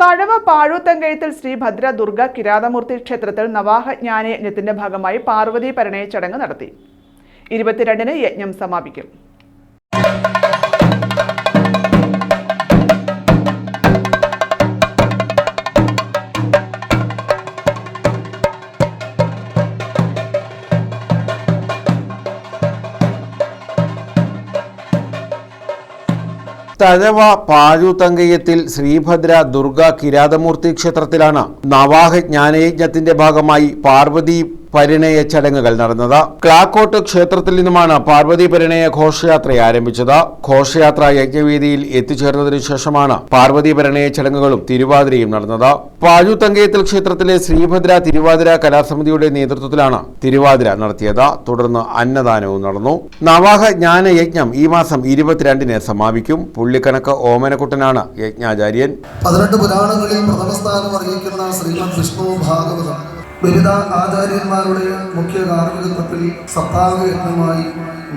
തഴവ പാഴൂത്തങ്കയത്തിൽ ശ്രീ ഭദ്ര ദുർഗ കിരാതമൂർത്തി ക്ഷേത്രത്തിൽ നവാഹ ജ്ഞാനയജ്ഞത്തിന്റെ ഭാഗമായി പാർവതി പരിണയ ചടങ്ങ് നടത്തി. ഇരുപത്തിരണ്ടിന് യജ്ഞം സമാപിക്കും. തഴവ പാഴുതങ്കയത്തിൽ ശ്രീഭദ്ര ദുർഗ കിരാതമൂർത്തി ക്ഷേത്രത്തിലാണ് നവാഹ ജ്ഞാനയജ്ഞത്തിന്റെ ഭാഗമായി പാർവതി പരിണയ ചടങ്ങുകൾ നടന്നത്. ക്ലാക്കോട്ട് ക്ഷേത്രത്തിൽ നിന്നുമാണ് പാർവതി പരിണയ ഘോഷയാത്ര ആരംഭിച്ചത്. ഘോഷയാത്ര യജ്ഞവേദിയിൽ എത്തിച്ചേർന്നതിനു ശേഷമാണ് പാർവതി പരിണയ ചടങ്ങുകളും തിരുവാതിരയും നടന്നത്. പാഴുത്തങ്കയത്തിൽ ക്ഷേത്രത്തിലെ ശ്രീഭദ്ര തിരുവാതിര കലാസമിതിയുടെ നേതൃത്വത്തിലാണ് തിരുവാതിര നടത്തിയത്. തുടർന്ന് അന്നദാനവും നടന്നു. നവാഹ ജ്ഞാന യജ്ഞം ഈ മാസം ഇരുപത്തിരണ്ടിന് സമാപിക്കും. പുള്ളിക്കണക്ക് ഓമനക്കുട്ടനാണ് യജ്ഞാചാര്യൻ. പതിനെട്ട് പുരാണങ്ങളിൽ പ്രഥമ സ്ഥാനം അറിയിക്കുന്ന ശ്രീമദ് വിഷ്ണു ഭാഗവതം വിവിധ ആചാര്യന്മാരുടെ മുഖ്യ കാർമ്മികത്വത്തിൽ സപ്താഹ യജ്ഞമായി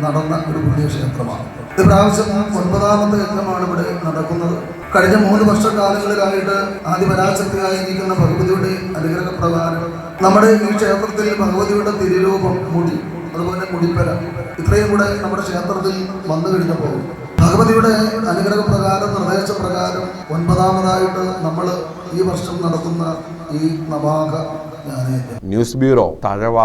നടന്ന ഒരു പുണ്യക്ഷേത്രമാണ് ഇപ്രാവശ്യം ഒൻപതാമത്തെ യജ്ഞമാണ് ഇവിടെ നടക്കുന്നത്. കഴിഞ്ഞ മൂന്ന് വർഷക്കാലങ്ങളിലായിട്ട് ആദിപരാശക്തിയായിരിക്കുന്ന ഭഗവതിയുടെ അനുഗ്രഹ പ്രകാരം നമ്മുടെ ഈ ക്ഷേത്രത്തിൽ ഭഗവതിയുടെ തിരുരൂപം മുടി അതുപോലെ മുടിപ്പര ഇത്രയും കൂടെ നമ്മുടെ ക്ഷേത്രത്തിൽ വന്നു കഴിഞ്ഞപ്പോൾ ഭഗവതിയുടെ അനുഗ്രഹ പ്രകാരം നിർദ്ദേശപ്രകാരം ഒൻപതാമതായിട്ട് നമ്മൾ ഈ വർഷം നടത്തുന്ന ഈ നവാഹ ന്യൂസ് ബ്യൂറോ തഴവ